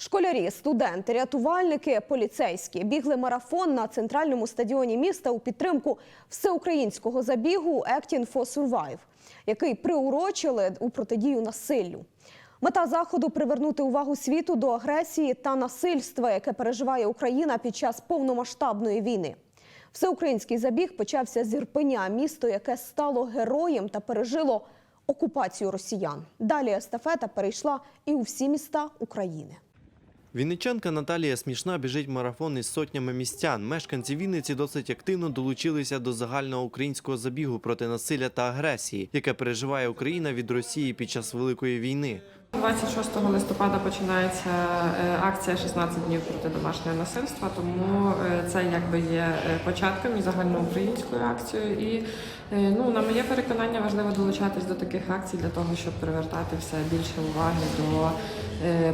Школярі, студенти, рятувальники, поліцейські бігли марафон на центральному стадіоні міста у підтримку всеукраїнського забігу «Acting for Survive», який приурочили у протидію насиллю. Мета заходу привернути увагу світу до агресії та насильства, яке переживає Україна під час повномасштабної війни. Всеукраїнський забіг почався з Ірпеня, місто, яке стало героєм та пережило окупацію росіян. Далі естафета перейшла і у всі міста України. Вінничанка Наталія Смішна біжить марафон із сотнями містян. Мешканці Вінниці досить активно долучилися до загального українського забігу проти насилля та агресії, яке переживає Україна від Росії під час Великої війни. 26 листопада починається е, акція «16 днів проти домашнього насильства, тому е, це якби є е, початком і загальноукраїнською акцією. І ну, на моє переконання важливо долучатись до таких акцій для того, щоб привертати все більше уваги до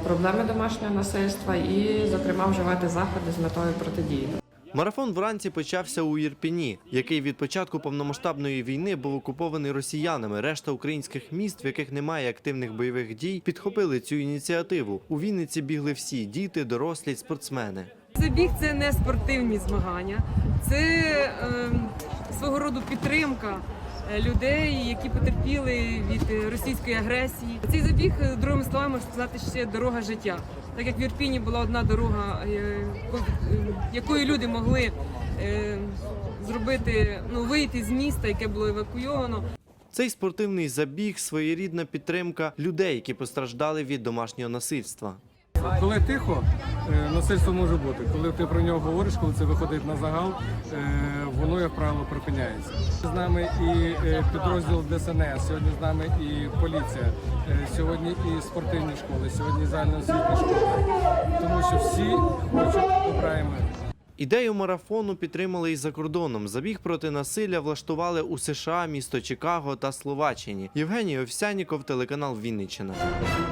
проблеми домашнього насильства і, зокрема, вживати заходи з метою протидії. Марафон вранці почався у Ірпіні, який від початку повномасштабної війни був окупований росіянами. Решта українських міст, в яких немає активних бойових дій, підхопили цю ініціативу. У Вінниці бігли всі діти, дорослі, спортсмени. Забіг це не спортивні змагання, це е, свого роду підтримка е, людей, які потерпіли від е, російської агресії. Цей забіг, е, другими словами, можна сказати, ще дорога життя. Так як в Ірпіні була одна дорога, е, е, якою люди могли е, зробити, ну вийти з міста, яке було евакуйовано. Цей спортивний забіг своєрідна підтримка людей, які постраждали від домашнього насильства. Коли тихо, е, насильство може бути. Коли ти про нього говориш, коли це виходить на загал, е, воно, як правило, припиняється. З нами і е, підрозділ ДСНС, сьогодні з нами і поліція, е, сьогодні і спортивні школи, сьогодні загальноосвітні школи. Тому що всі хочуть добра. Ідею марафону підтримали і за кордоном. Забіг проти насилля влаштували у США, місто Чикаго та Словаччині. Євгеній Овсяніков, телеканал Вінниччина.